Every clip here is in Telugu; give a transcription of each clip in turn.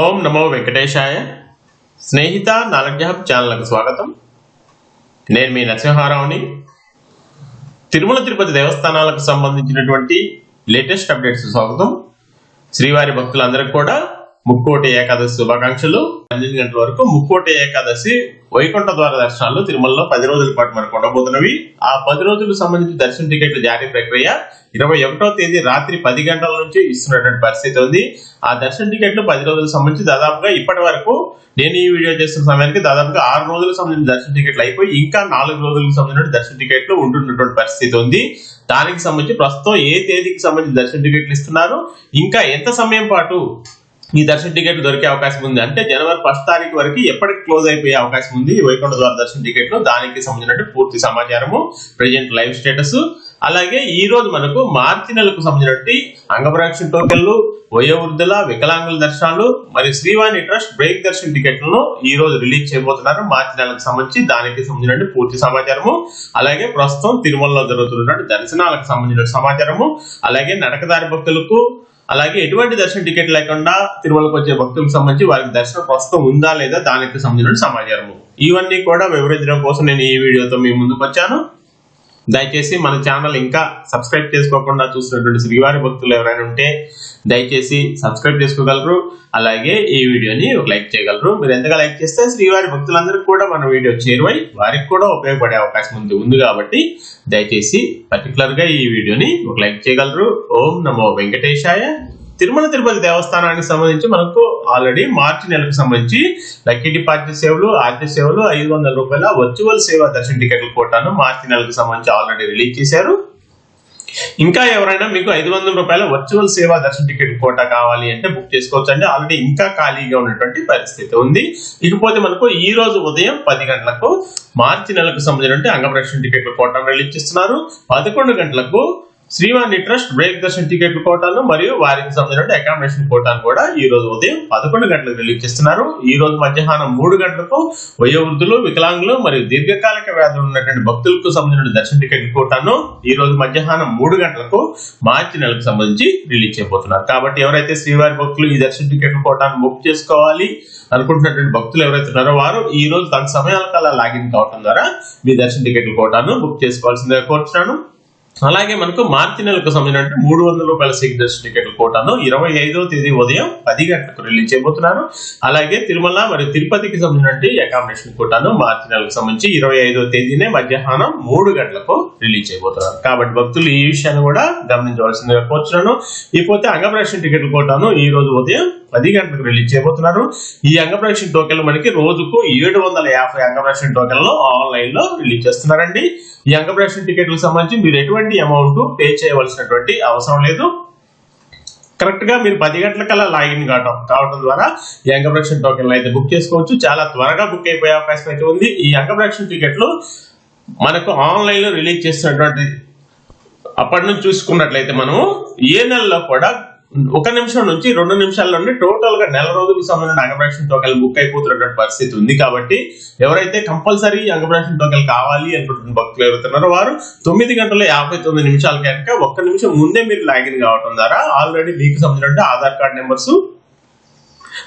ఓం నమో వెంకటేశాయ. స్నేహిత నాలెడ్జ్ హబ్ ఛానల్కు స్వాగతం. నేను మీ నరసింహారావుని. తిరుమల తిరుపతి దేవస్థానాలకు సంబంధించినటువంటి లేటెస్ట్ అప్డేట్స్ స్వాగతం. శ్రీవారి భక్తులందరికీ కూడా ముక్కోటి ఏకాదశి శుభాకాంక్షలు. పన్నెండు గంటల వరకు ముక్కోటి ఏకాదశి వైకుంఠ ద్వార దర్శనాలు తిరుమలలో పది రోజుల పాటు మనకు ఉండబోతున్నవి. ఆ పది రోజులకు సంబంధించి దర్శన టికెట్ల జారీ ప్రక్రియ ఇరవై ఒకటో తేదీ రాత్రి పది గంటల నుంచి ఇస్తున్నటువంటి పరిస్థితి ఉంది. ఆ దర్శన టికెట్లు పది రోజులకు సంబంధించి దాదాపుగా ఇప్పటి వరకు నేను ఈ వీడియో చేస్తున్న సమయానికి దాదాపుగా ఆరు రోజులకు సంబంధించిన దర్శన టికెట్లు అయిపోయి ఇంకా నాలుగు రోజులకు సంబంధించిన దర్శన టికెట్లు ఉంటున్నటువంటి పరిస్థితి ఉంది. దానికి సంబంధించి ప్రస్తుతం ఏ తేదీకి సంబంధించి దర్శన టికెట్లు ఇస్తున్నారు? ఇంకా ఎంత సమయం పాటు ఈ దర్శన టికెట్ దొరికే అవకాశం ఉంది. అంటే జనవరి ఫస్ట్ తారీఖు వరకు ఎప్పటికి క్లోజ్ అయిపోయే అవకాశం ఉంది. వైకుంఠ ద్వార దర్శన టికెట్లు దానికి సంబంధించిన పూర్తి సమాచారము ప్రజెంట్ లైవ్ స్టేటస్ అలాగే ఈ రోజు మనకు మార్చి నెలకు సంబంధించినటువంటి అంగప్రదక్షిణ టోకెన్లు వయోవృద్ధుల వికలాంగుల దర్శనాలు మరియు శ్రీవాణి ట్రస్ట్ బ్రేక్ దర్శన టికెట్లను ఈ రోజు రిలీజ్ చేయబోతున్నారు. మార్చి నెలకు సంబంధించి దానికి సంబంధించిన పూర్తి సమాచారము. అలాగే ప్రస్తుతం తిరుమలలో జరుగుతున్న దర్శనాలకు సంబంధించిన సమాచారము. అలాగే నడకదారి భక్తులకు అలాగే ఎటువంటి దర్శన టికెట్ లేకుండా తిరుమలకు వచ్చే భక్తులకు సంబంధించి వారికి దర్శనం ప్రస్తుతం ఉందా లేదా దానికి సంబంధించిన సమాచారము. ఇవన్నీ కూడా వివరించడం కోసం నేను ఈ వీడియోతో మీ ముందుకు వచ్చాను. దయచేసి మన ఛానల్ ఇంకా సబ్స్క్రైబ్ చేసుకోకుండా చూసినటువంటి శ్రీవారి భక్తులు ఎవరైనా ఉంటే దయచేసి సబ్స్క్రైబ్ చేసుకోగలరు. అలాగే ఈ వీడియోని ఒక లైక్ చేయగలరు. మీరు ఎంతగా లైక్ చేస్తే శ్రీవారి భక్తులందరికీ కూడా మన వీడియో చేరువై వారికి కూడా ఉపయోగపడే అవకాశం ఉంది ఉంది కాబట్టి దయచేసి పర్టికులర్గా ఈ వీడియోని ఒక లైక్ చేయగలరు. ఓం నమో వెంకటేశాయ తిరుమల తిరుపతి దేవస్థానానికి సంబంధించి మనకు ఆల్రెడీ మార్చి నెలకు సంబంధించి లక్కీ డిపాజిట్ సేవలు ఆర్టీ సేవలు ఐదు వందల రూపాయల వర్చువల్ సేవ దర్శన టికెట్లు కోటాను మార్చి నెలకు సంబంధించి ఆల్రెడీ రిలీజ్ చేశారు. ఇంకా ఎవరైనా మీకు ఐదు వందల రూపాయల వర్చువల్ సేవా దర్శన టికెట్ కోటా కావాలి అంటే బుక్ చేసుకోవచ్చు అండి ఆల్రెడీ ఇంకా ఖాళీగా ఉన్నటువంటి పరిస్థితి ఉంది. ఇకపోతే మనకు ఈ రోజు ఉదయం పది గంటలకు మార్చి నెలకు సంబంధించిన అంగప్రదర్శన టికెట్ల కోటాను రిలీజ్ చేస్తున్నారు. పదకొండు గంటలకు శ్రీవాణి ట్రస్ట్ బ్రేక్ దర్శన టికెట్ కోటాను మరియు వారికి సంబంధించిన అకామిడేషన్ కోటాను కూడా ఈ రోజు ఉదయం పదకొండు గంటలకు రిలీజ్ చేస్తున్నారు. ఈ రోజు మధ్యాహ్నం మూడు గంటలకు వయోవృద్ధులు వికలాంగులు మరియు దీర్ఘకాలిక వ్యాధులు ఉన్నటువంటి భక్తులకు సంబంధించిన దర్శన టికెట్ కోటాను ఈ రోజు మధ్యాహ్నం మూడు గంటలకు మార్చి నెలకు సంబంధించి రిలీజ్ చేయబోతున్నారు. కాబట్టి ఎవరైతే శ్రీవారి భక్తులు ఈ దర్శన టికెట్ కోటాను బుక్ చేసుకోవాలి అనుకుంటున్నటువంటి భక్తులు ఎవరైతే ఉన్నారో వారు ఈ రోజు తన సమయాల కల్లా లాగిన్ కావడం ద్వారా మీ దర్శన టికెట్లు కోటాను బుక్ చేసుకోవాల్సిందిగా కోరుతున్నాను అలాగే మనకు మార్చి నెలకు సంబంధించిన మూడు వందల రూపాయల సిక్ టికెట్లు టికెట్ల కోటాను ఇరవై ఐదో తేదీ ఉదయం పది గంటలకు రిలీజ్ చేయబోతున్నారు అలాగే తిరుమల మరియు తిరుపతికి సంబంధించిన అకామిడేషన్ కోటాను మార్చి నెలకు సంబంధించి ఇరవై ఐదో తేదీనే మధ్యాహ్నం మూడు గంటలకు రిలీజ్ చేయబోతున్నారు. కాబట్టి భక్తులు ఈ విషయాన్ని కూడా గమనించవలసిందిగా కోరుచున్నాను. ఇకపోతే అంగప్రదర్శన టికెట్ల కోటాను ఈ రోజు ఉదయం పది గంటలకు రిలీజ్ చేయబోతున్నారు. ఈ అంగప్రదర్శన టోకెన్లు మనకి రోజుకు ఏడు వందల యాభై అంగప్రదర్శన టోకెన్లు ఆన్లైన్లో రిలీజ్ చేస్తున్నారండి. ఈ అంగప్రదర్శన టికెట్లకు సంబంధించి మీరు ఎటువంటి అమౌంట్ పే చేయవలసినటువంటి అవసరం లేదు. కరెక్ట్గా మీరు పది గంటల కల్లా లాగిన్ కావడం కావడం ద్వారా ఈ అంగప్రదర్శన టోకెన్లు అయితే బుక్ చేసుకోవచ్చు. చాలా త్వరగా బుక్ అయిపోయే అవకాశం అయితే ఉంది. ఈ అంగప్రదర్శన టికెట్లు మనకు ఆన్లైన్లో రిలీజ్ చేస్తున్నటువంటి అప్పటి నుంచి చూసుకున్నట్లయితే మనము ఏ నెలలో కూడా ఒక నిమిషం నుంచి రెండు నిమిషాల్లోనే టోటల్గా నెల రోజులకు సంబంధించిన అంగప్రదర్శన టోకెల్ బుక్ అయిపోతున్నటువంటి పరిస్థితి ఉంది కాబట్టి ఎవరైతే కంపల్సరీ అంగప్రాక్షన్ టోకెల్ కావాలి అనుకుంటున్న భక్తులు ఎవరుతున్నారో వారు తొమ్మిది గంటల యాభై తొమ్మిది నిమిషాల కనుక ఒక్క నిమిషం ముందే మీరు లాగిన్ కావడం ద్వారా ఆల్రెడీ మీకు సంబంధించిన ఆధార్ కార్డ్ నెంబర్స్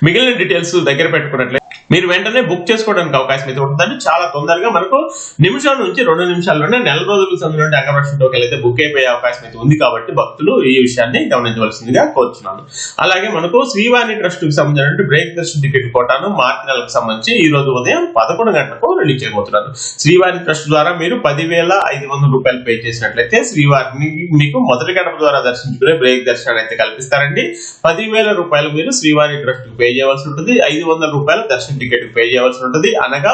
మిగిలిన డీటెయిల్స్ దగ్గర పెట్టుకున్నట్లయితే మీరు వెంటనే బుక్ చేసుకోవడానికి అవకాశం అయితే ఉంటుందండి. చాలా తొందరగా మనకు నిమిషం నుంచి రెండు నిమిషాల్లోనే నెల రోజులకు సంబంధించిన అగ్రవర్షన్ టోకెల్ అయితే బుక్ అయిపోయే అవకాశం అయితే ఉంది కాబట్టి భక్తులు ఈ విషయాన్ని గమనించవలసిందిగా కోరుతున్నాను అలాగే మనకు శ్రీవాణి ట్రస్ట్కి సంబంధించిన బ్రేక్ దర్శన టికెట్ కోటాను మార్చి నెలకు సంబంధించి ఈ రోజు ఉదయం పదకొండు గంటలకు రిలీజ్ చేయబోతున్నాను. శ్రీవాణి ట్రస్ట్ ద్వారా మీరు పదివేల ఐదు వందల రూపాయలు పే చేసినట్లయితే శ్రీవారిని మీకు మొదటి గడప ద్వారా దర్శించుకునే బ్రేక్ దర్శనాన్ని అయితే కల్పిస్తారండి. పదివేల రూపాయలు మీరు శ్రీవారి ట్రస్ట్కు పే చేయవలసి ఉంటుంది. ఐదు వందల రూపాయలు దర్శనం టికెట్ పే చేయవలసి ఉంటుంది. అనగా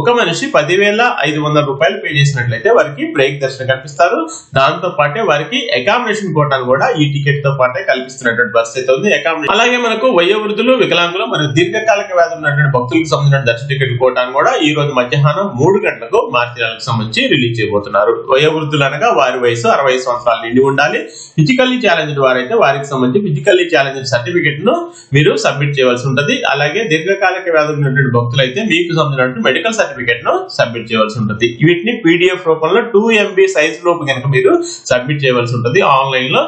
ఒక మనిషి పదివేల ఐదు వందల రూపాయలు పే చేసినట్లయితే వారికి బ్రేక్ దర్శనం కల్పిస్తారు. దాంతో పాటే వారికి అకామిడేషన్ కోటాను కూడా ఈ టికెట్తో పాటే కల్పిస్తున్నటువంటి పరిస్థితి ఉంది. అకామిడేషన్ అలాగే మనకు వయోవృద్ధులు వికలాంగులు మరియు దీర్ఘకాలిక వ్యాధి ఉన్నటువంటి భక్తులకు సంబంధించిన దర్శన టికెట్ కోటాను కూడా ఈ రోజు మధ్యాహ్నం మూడు గంటలకు మార్చి నెలకు సంబంధించి రిలీజ్ చేయబోతున్నారు. వయోవృద్ధులు అనగా వారి వయసు అరవై సంవత్సరాలు నిండి ఉండాలి. ఫిజికల్లీ ఛాలెంజ్డ్ వారైతే వారికి సంబంధించి ఫిజికల్లీ ఛాలెంజ్ సర్టిఫికెట్ను మీరు సబ్మిట్ చేయవలసి ఉంటుంది. అలాగే దీర్ఘకాలిక వ్యాధులు ఉన్నటువంటి భక్తులు అయితే మీకు సంబంధించినటువంటి మెడికల్ సర్టిఫికేట్ను సబ్మిట్ చేయవలసి ఉంటుంది. వీటిని పీడిఎఫ్ రూపంలో టూ ఎంబీ సైజ్ లోపు కనుక మీరు సబ్మిట్ చేయవలసి ఉంటుంది. ఆన్లైన్లో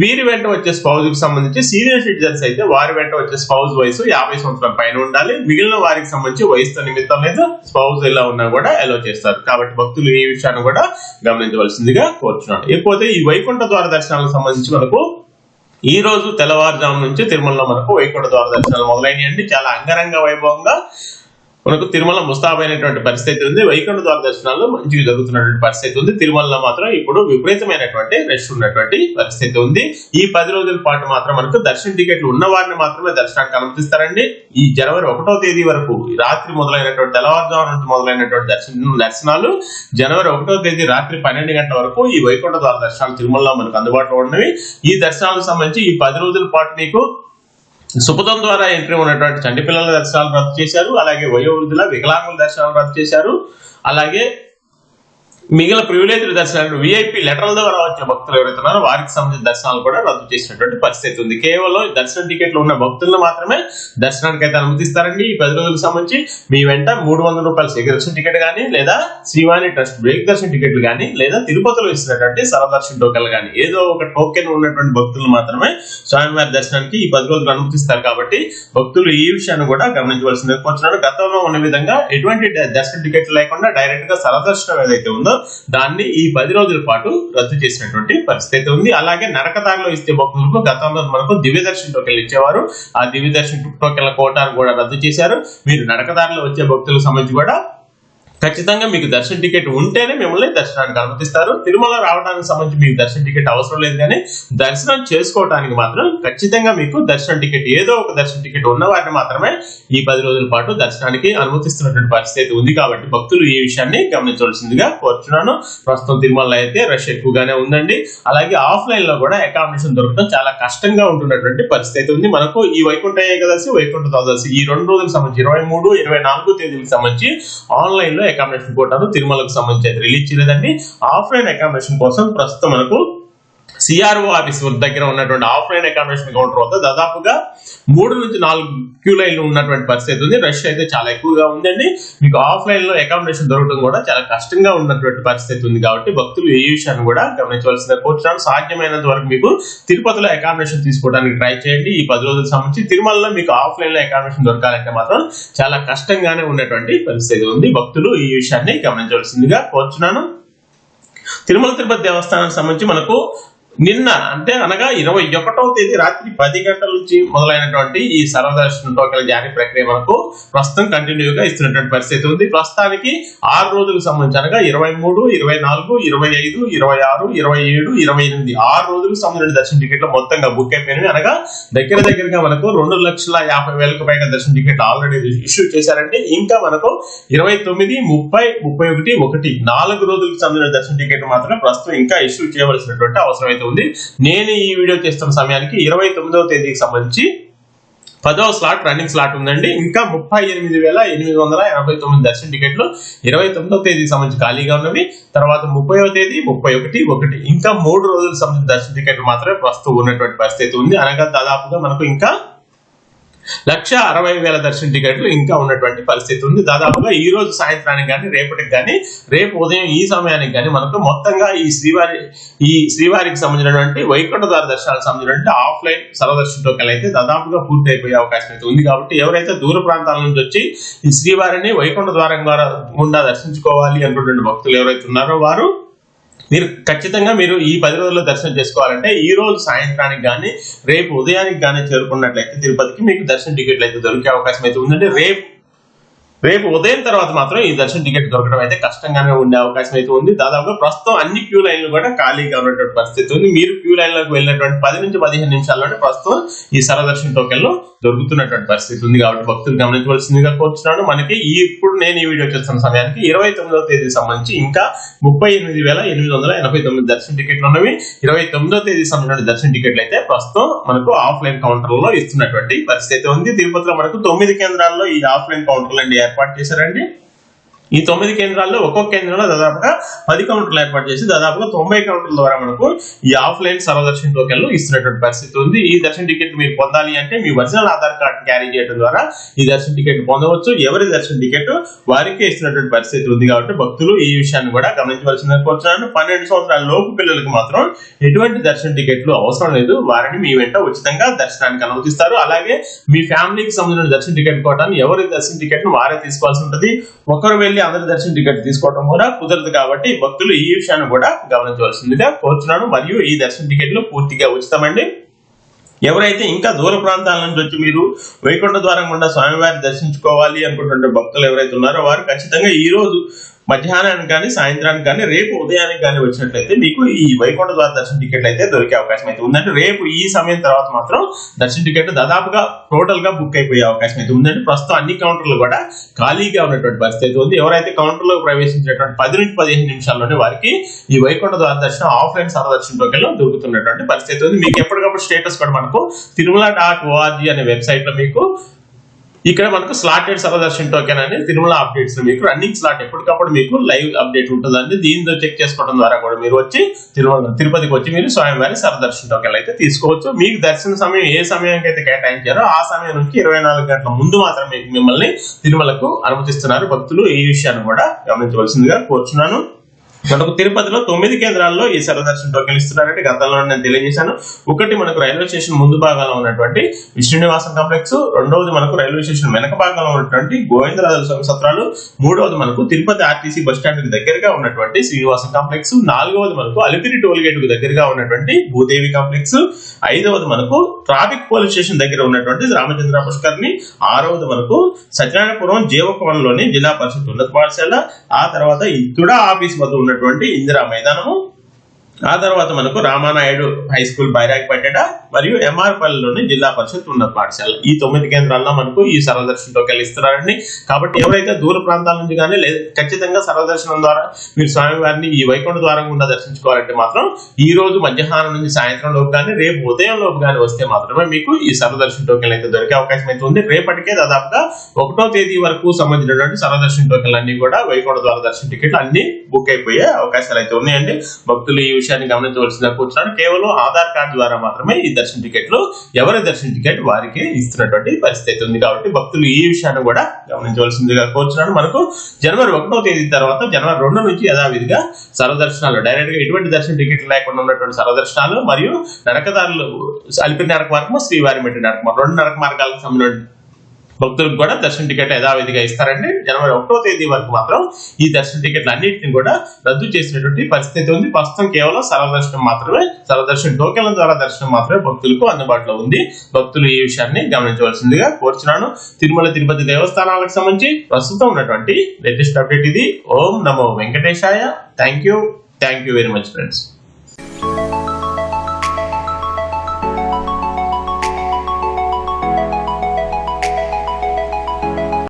వీరి వెంట వచ్చే స్పౌజ్కి సంబంధించి సీనియర్ సిటిజన్స్ అయితే వారి వెంట వచ్చే స్పౌజ్ వయసు యాభై సంవత్సరాల పైన ఉండాలి. మిగిలిన వారికి సంబంధించి వయసుతో నిమిత్తం లేదు. స్పౌజ్ ఇలా ఉన్నా కూడా అలో చేస్తారు. కాబట్టి భక్తులు ఈ విషయాన్ని కూడా గమనించవలసిందిగా కోరుచున్నాను. ఇకపోతే ఈ వైకుంఠ ద్వార దర్శనాలకు సంబంధించి మనకు ఈ రోజు తెల్లవారుజాము నుంచి తిరుమలలో మనకు వైకుంఠ ద్వార దర్శనాలు మొదలైనయండి. చాలా అంగరంగ వైభవంగా మనకు తిరుమల ముస్తాబైనటువంటి పరిస్థితి ఉంది. వైకుంఠ ద్వార దర్శనాలు మంచిగా జరుగుతున్నటువంటి పరిస్థితి ఉంది. తిరుమలలో మాత్రం ఇప్పుడు విపరీతమైనటువంటి రష్ ఉన్నటువంటి పరిస్థితి ఉంది. ఈ పది రోజుల పాటు మాత్రం మనకు దర్శన టికెట్లు ఉన్న వారిని మాత్రమే దర్శనానికి అనుమతిస్తారండి. ఈ జనవరి ఒకటో తేదీ వరకు రాత్రి మొదలైనటువంటి తెల్లవారుజాము నుంచి మొదలైనటువంటి దర్శన దర్శనాలు జనవరి ఒకటో తేదీ రాత్రి పన్నెండు గంటల వరకు ఈ వైకుంఠ ద్వార దర్శనాలు తిరుమలలో మనకు అందుబాటులో ఉన్నవి. ఈ దర్శనాలకు సంబంధించి ఈ పది రోజుల పాటు మీకు సుపథం ద్వారా ఎంట్రీ ఉన్నటువంటి చంటి పిల్లల దర్శనాలు రద్దు చేశారు. అలాగే వయోవృద్ధుల వికలాంగుల దర్శనాలు రద్దు చేశారు. అలాగే మిగిలిన ప్రివిలేజ్డ్ దర్శనాలు విఐపి లెటర్ల ద్వారా వచ్చే భక్తులు ఎవరైతే ఉన్నారో వారికి సంబంధించిన దర్శనాలు కూడా రద్దు చేసినటువంటి పరిస్థితి ఉంది. కేవలం దర్శన టికెట్లు ఉన్న భక్తులను మాత్రమే దర్శనానికి అయితే అనుమతిస్తారండి. ఈ పది రోజులకు సంబంధించి మీ వెంట మూడు వందల రూపాయల దర్శన టికెట్ కానీ లేదా శ్రీవాణి ట్రస్ట్ బ్రేక్ దర్శన టికెట్లు కానీ లేదా తిరుపతిలో ఇస్తున్నటువంటి సరదర్శన టోకెన్లు కానీ ఏదో ఒక టోకెన్ ఉన్నటువంటి భక్తులు మాత్రమే స్వామివారి దర్శనానికి ఈ పది రోజులు అనుమతిస్తారు. కాబట్టి భక్తులు ఈ విషయాన్ని కూడా గమనించవలసింది కోరుచున్నాను. గతంలో ఉన్న విధంగా ఎటువంటి దర్శన టికెట్ లేకుండా డైరెక్ట్గా సరదర్శనం ఏదైతే ఉందో దాన్ని ఈ పది రోజుల పాటు రద్దు చేసినటువంటి పరిస్థితి ఉంది. అలాగే నరకదారిలో ఇస్తే భక్తులకు గతంలో మనకు దివ్య దర్శన టోకెన్లు ఇచ్చేవారు. ఆ దివ్య దర్శన టోకెన్ల కోటాను కూడా రద్దు చేశారు. మీరు నరకదారిలో వచ్చే భక్తులకు సంబంధించి కూడా ఖచ్చితంగా మీకు దర్శన టికెట్ ఉంటేనే మిమ్మల్ని దర్శనానికి అనుమతిస్తారు. తిరుమల రావడానికి సంబంధించి మీకు దర్శన టికెట్ అవసరం లేదు కానీ దర్శనం చేసుకోవడానికి మాత్రం ఖచ్చితంగా మీకు దర్శన టికెట్ ఏదో ఒక దర్శన టికెట్ ఉన్న వారిని మాత్రమే ఈ పది రోజుల పాటు దర్శనానికి అనుమతిస్తున్నటువంటి పరిస్థితి ఉంది కాబట్టి భక్తులు ఈ విషయాన్ని గమనించవలసిందిగా కోరుచున్నాను. ప్రస్తుతం తిరుమల అయితే రష్ ఎక్కువగానే ఉందండి. అలాగే ఆఫ్లైన్లో కూడా అకామిడేషన్ దొరకడం చాలా కష్టంగా ఉంటున్నటువంటి పరిస్థితి ఉంది. మనకు ఈ వైకుంఠ ఏకాదశి వైకుంఠ ద్వాదశి ఈ రెండు రోజులకు సంబంధించి ఇరవై మూడు ఇరవై నాలుగు తేదీలకు సంబంధించి ఆన్లైన్లో అకామిడేషన్ కోటాను తిరుమలకు సంబంధించి రిలీజ్ చేయలేదండి. ఆఫ్లైన్ అకామిడేషన్ కోసం ప్రస్తుతం మనకు సిఆర్ఓ ఆఫీస్ దగ్గర ఉన్నటువంటి ఆఫ్లైన్ అకామిడేషన్ కౌంటర్ వద్ద దాదాపుగా మూడు నుంచి నాలుగు క్యూ లైన్లు ఉన్నటువంటి పరిస్థితి ఉంది. రష్ అయితే చాలా ఎక్కువగా ఉందండి. మీకు ఆఫ్లైన్లో అకామిడేషన్ దొరకడం కూడా చాలా కష్టంగా ఉన్నటువంటి పరిస్థితి ఉంది కాబట్టి భక్తులు ఈ విషయాన్ని కూడా గమనించవలసిన కోరుతున్నాను సాధ్యమైనంత వరకు మీకు తిరుపతిలో అకామిడేషన్ తీసుకోవడానికి ట్రై చేయండి. ఈ పది రోజులకు సంబంధించి తిరుమలలో మీకు ఆఫ్లైన్లో అకామిడేషన్ దొరకాలంటే మాత్రం చాలా కష్టంగానే ఉన్నటువంటి పరిస్థితి ఉంది. భక్తులు ఈ విషయాన్ని గమనించవలసిందిగా కోరుతున్నాను తిరుమల తిరుపతి దేవస్థానానికి సంబంధించి మనకు నిన్న అంటే అనగా ఇరవై ఒకటవ తేదీ రాత్రి పది గంటల నుంచి మొదలైనటువంటి ఈ సర్వదర్శన టోకెన్ జారీ ప్రక్రియ మనకు ప్రస్తుతం కంటిన్యూగా ఇస్తున్నటువంటి పరిస్థితి ఉంది. ప్రస్తుతానికి ఆరు రోజులకు సంబంధించి అనగా ఇరవై మూడు ఇరవై నాలుగు ఇరవై ఐదు ఇరవై ఆరు ఇరవై ఏడు ఇరవై ఎనిమిది ఆరు రోజులకు సంబంధించిన దర్శన టికెట్లు మొత్తంగా బుక్ అయిపోయినవి. అనగా దగ్గర దగ్గరగా మనకు రెండు లక్షల యాభై వేలకు పైగా దర్శన టికెట్లు ఆల్రెడీ ఇష్యూ చేశారంటే ఇంకా మనకు ఇరవై తొమ్మిది ముప్పై ముప్పై ఒకటి ఒకటి నాలుగు రోజులకు సంబంధించిన దర్శన టికెట్ మాత్రమే ప్రస్తుతం ఇంకా ఇష్యూ చేయవలసినటువంటి అవసరం అయితే ఉంది నేను ఈ వీడియో చేస్తున్న సమయానికి ఇరవై తొమ్మిదవ తేదీకి సంబంధించి పదవ స్లాట్ రన్నింగ్ స్లాట్ ఉందండి. ఇంకా ముప్పై ఎనిమిది వేల ఎనిమిది వందల ఎనభై తొమ్మిది దర్శన టికెట్లు ఇరవై తొమ్మిదవ తేదీకి సంబంధించి ఖాళీగా ఉన్నవి. తర్వాత ముప్పైవ తేదీ ముప్పై ఒకటి ఒకటి. ఇంకా మూడు రోజులకు సంబంధించిన దర్శన టికెట్లు మాత్రమే ప్రస్తుతం ఉన్నటువంటి పరిస్థితి ఉంది. అనగా దాదాపుగా మనకు ఇంకా లక్ష అరవై వేల దర్శన టికెట్లు ఇంకా ఉన్నటువంటి పరిస్థితి ఉంది. దాదాపుగా ఈ రోజు సాయంత్రానికి కానీ రేపటికి కానీ రేపు ఉదయం ఈ సమయానికి కానీ మనకు మొత్తంగా ఈ శ్రీవారి ఈ శ్రీవారికి సంబంధించినటువంటి వైకుంఠ దర్శనాలకు సంబంధించినటువంటి ఆఫ్లైన్ సరదర్శన టోకెన్ అయితే దాదాపుగా పూర్తి అయిపోయే అవకాశం అయితే ఉంది. కాబట్టి ఎవరైతే దూర ప్రాంతాల నుంచి వచ్చి ఈ శ్రీవారిని వైకుంఠ ద్వారం ద్వారా గుండా దర్శించుకోవాలి అనుకున్నటువంటి భక్తులు ఎవరైతే ఉన్నారో వారు మీరు ఖచ్చితంగా మీరు ఈ పది రోజుల్లో దర్శనం చేసుకోవాలంటే ఈ రోజు సాయంత్రానికి కానీ రేపు ఉదయానికి కానీ చేరుకున్నట్లయితే తిరుపతికి మీకు దర్శన టికెట్లు అయితే దొరికే అవకాశం అయితే ఉందంటే రేపు రేపు ఉదయం తర్వాత మాత్రం ఈ దర్శన టికెట్ దొరకడం అయితే కష్టంగానే ఉండే అవకాశం అయితే ఉంది. దాదాపుగా ప్రస్తుతం అన్ని క్యూ లైన్లు కూడా ఖాళీగా ఉన్నటువంటి పరిస్థితి ఉంది. మీరు క్యూ లైన్లోకి వెళ్ళినటువంటి పది నుంచి పదిహేను నిమిషాల్లోనే ప్రస్తుతం ఈ సరదర్శన టోకెన్లు దొరుకుతున్నటువంటి పరిస్థితి ఉంది కాబట్టి భక్తులు గమనించవలసిందిగా కోరుతున్నాను మనకి ఈ ఇప్పుడు నేను ఈ వీడియో చేస్తున్న సమయానికి ఇరవై తొమ్మిదవ తేదీ సంబంధించి ఇంకా ముప్పై ఎనిమిది వేల ఎనిమిది వందల ఎనభై తొమ్మిది దర్శన టికెట్లు ఉన్నవి. ఇరవై తొమ్మిదో తేదీ సంబంధించిన దర్శన టికెట్లు అయితే ప్రస్తుతం మనకు ఆఫ్లైన్ కౌంటర్లలో ఇస్తున్నటువంటి పరిస్థితి ఉంది. తిరుపతిలో మనకు తొమ్మిది కేంద్రాల్లో ఈ ఆఫ్లైన్ కౌంటర్లు అండి. ఏర్పాటు చేశారండి. ఈ తొమ్మిది కేంద్రాల్లో ఒక్కొక్క కేంద్రంలో దాదాపుగా పది కౌంటర్లు ఏర్పాటు చేసి దాదాపుగా తొంభై కౌంటర్ల ద్వారా మనకు ఈ ఆఫ్లైన్ సర్వదర్శన టోకెన్లు ఇస్తున్నటువంటి పరిస్థితి ఉంది. ఈ దర్శన టికెట్ మీరు పొందాలి అంటే మీ ఒరిజినల్ ఆధార్ కార్డ్ క్యారీ చేయడం ద్వారా ఈ దర్శన టికెట్ పొందవచ్చు. ఎవరి దర్శన టికెట్ వారికే ఇస్తున్నటువంటి పరిస్థితి ఉంది కాబట్టి భక్తులు ఈ విషయాన్ని కూడా గమనించవలసిన కోరుతున్నాను పన్నెండు సంవత్సరాల లోపు పిల్లలకు మాత్రం ఎటువంటి దర్శన టికెట్లు అవసరం లేదు. వారిని మీ వెంట ఉచితంగా దర్శనానికి అనుమతిస్తారు. అలాగే మీ ఫ్యామిలీకి సంబంధించిన దర్శన టికెట్ కోటాన్ని ఎవరి దర్శన టికెట్ వారే తీసుకోవాల్సి ఉంటుంది. ఒకరు వెళ్ళి అందరి దర్శన టికెట్ తీసుకోవడం కూడా కుదరదు కాబట్టి భక్తులు ఈ విషయాన్ని కూడా గమనించవలసిందిగా కోరుతున్నాను మరియు ఈ దర్శన టికెట్లు పూర్తిగా ఉచితమండి. ఎవరైతే ఇంకా దూర ప్రాంతాల నుంచి వచ్చి మీరు వైకుంఠ ద్వారం గుండా స్వామివారిని దర్శించుకోవాలి అనుకుంటున్న భక్తులు ఎవరైతే ఉన్నారో వారు ఖచ్చితంగా ఈ రోజు మధ్యాహ్నానికి కానీ సాయంత్రానికి కానీ రేపు ఉదయానికి కానీ వచ్చినట్లయితే మీకు ఈ వైకుంఠ ద్వార దర్శన టికెట్ అయితే దొరికే అవకాశం అయితే ఉందంటే రేపు ఈ సమయం తర్వాత మాత్రం దర్శన టికెట్ దాదాపుగా టోటల్గా బుక్ అయిపోయే అవకాశం అయితే ఉందంటే ప్రస్తుతం అన్ని కౌంటర్లు కూడా ఖాళీగా ఉన్నటువంటి పరిస్థితి అయితే ఉంది. ఎవరైతే కౌంటర్లో ప్రవేశించేటువంటి పది నుంచి పదిహేను నిమిషాల్లోనే వారికి ఈ వైకుంఠ ద్వార దర్శనం ఆఫ్లైన్ సర్వదర్శన టోకెన్లో దొరుకుతున్నటువంటి పరిస్థితి ఉంది. మీకు ఎప్పటికప్పుడు స్టేటస్ కూడా మనకు తిరుమల డాట్ ఓఆర్జీ అనే వెబ్సైట్లో మీకు ఇక్కడ మనకు స్లాటెడ్ సర్వదర్శన్ టోకెన్ అనేది తిరుమల అప్డేట్స్ మీకు రన్నింగ్ స్లాట్ ఎప్పటికప్పుడు మీకు లైవ్ అప్డేట్ ఉంటుందండి. దీంతో చెక్ చేసుకోవడం ద్వారా కూడా మీరు వచ్చి తిరుమల తిరుపతికి వచ్చి మీరు స్వామివారి సర్వదర్శన్ టోకెన్ అయితే తీసుకోవచ్చు. మీకు దర్శన సమయం ఏ సమయానికి అయితే కేటాయించారో ఆ సమయం నుంచి ఇరవై నాలుగు గంటల ముందు మాత్రమే మిమ్మల్ని తిరుమలకు అనుమతిస్తున్నారు. భక్తులు ఈ విషయాన్ని కూడా గమనించవలసిందిగా కోరుచున్నాను. మనకు తిరుపతిలో తొమ్మిది కేంద్రాల్లో ఈ సర్వదర్శన టోకెన్లు ఇస్తున్నారంటే గతంలో నేను తెలియజేశాను. ఒకటి మనకు రైల్వే స్టేషన్ ముందు భాగంలో ఉన్నటువంటి విష్ణునివాసం కాంప్లెక్స్ రెండవది మనకు రైల్వే స్టేషన్ వెనక భాగంలో ఉన్నటువంటి గోవిందరాజుల స్వామి సత్రాలు మూడవది మనకు తిరుపతి ఆర్టీసీ బస్ స్టాండ్కి దగ్గరగా ఉన్నటువంటి శ్రీనివాసం కాంప్లెక్స్ నాలుగవది మనకు అలిపిరి టోల్ గేట్కు దగ్గరగా ఉన్నటువంటి భూదేవి కాంప్లెక్స్ ఐదవది మనకు ట్రాఫిక్ పోలీస్ స్టేషన్ దగ్గర ఉన్నటువంటి రామచంద్ర పుష్కర్ని ఆరవది మనకు సత్యనారాయణపురం జీవకోణంలోని జిల్లా పరిషత్ ఉన్నత పాఠశాల ఆ తర్వాత ఈ తుడా ఆఫీస్ వద్ద ఉన్నటువంటి ఇందిరా మైదానము. తర్వాత మనకు రామానాయుడు హై స్కూల్ బైరాగ్పేట మరియు ఎంఆర్పల్లిలోని జిల్లా పరిషత్ ఉన్నత పాఠశాల. ఈ తొమ్మిది కేంద్రాల్లో మనకు ఈ సర్వదర్శన్ టోకెన్లు ఇస్తున్నారండి కాబట్టి ఎవరైతే దూర ప్రాంతాల నుంచి కానీ లేదా ఖచ్చితంగా సర్వదర్శనం ద్వారా మీరు స్వామివారిని ఈ వైకుంఠ ద్వారం గుండా దర్శించుకోవాలంటే మాత్రం ఈ రోజు మధ్యాహ్నం నుంచి సాయంత్రం లోపు కానీ రేపు ఉదయం లోపు కానీ వస్తే మాత్రమే మీకు ఈ సరదర్శన టోకెన్లు అయితే దొరికే అవకాశం అయితే ఉంది. రేపటికే దాదాపుగా ఒకటో తేదీ వరకు సంబంధించినటువంటి సరదర్శన టోకెన్లు అన్ని కూడా వైకుంఠ ద్వార దర్శన టికెట్లు అన్ని బుక్ అయిపోయే అవకాశాలు అయితే ఉన్నాయండి. భక్తులు ఈ విషయం విషయాన్ని గమనించవలసిందిగా కూర్చున్నాడు కేవలం ఆధార్ కార్డు ద్వారా మాత్రమే ఈ దర్శన టికెట్లు ఎవరి దర్శన టికెట్ వారికి ఇస్తున్నటువంటి పరిస్థితి అయితే ఉంది కాబట్టి భక్తులు ఈ విషయాన్ని కూడా గమనించవలసిందిగా కూర్చున్నాడు మనకు జనవరి ఒకటో తేదీ తర్వాత జనవరి రెండు నుంచి యథావిధిగా సర్వదర్శనాలు డైరెక్ట్గా ఎటువంటి దర్శన టికెట్లు లేకుండా ఉన్నటువంటి సర్వదర్శనాలు మరియు నరకదారులు అలిపిరి నరక మార్గము శ్రీవారి మెట్టి నరక రెండు నరక మార్గాలకు సంబంధించిన భక్తులకు కూడా దర్శన టికెట్ యథావిధిగా ఇస్తారండి. జనవరి ఒకటో తేదీ వరకు మాత్రం ఈ దర్శన టికెట్లు అన్నింటిని కూడా రద్దు చేసినటువంటి పరిస్థితి ఉంది. ప్రస్తుతం కేవలం సర్వదర్శనం మాత్రమే సర్వదర్శన టోకెన్ల ద్వారా దర్శనం మాత్రమే భక్తులకు అందుబాటులో ఉంది. భక్తులు ఈ విషయాన్ని గమనించవలసిందిగా కోరుచున్నాను. తిరుమల తిరుపతి దేవస్థానాలకు సంబంధించి ప్రస్తుతం ఉన్నటువంటి లేటెస్ట్ అప్డేట్ ఇది. ఓం నమో వెంకటేశాయ. Thank you. Thank you very much friends.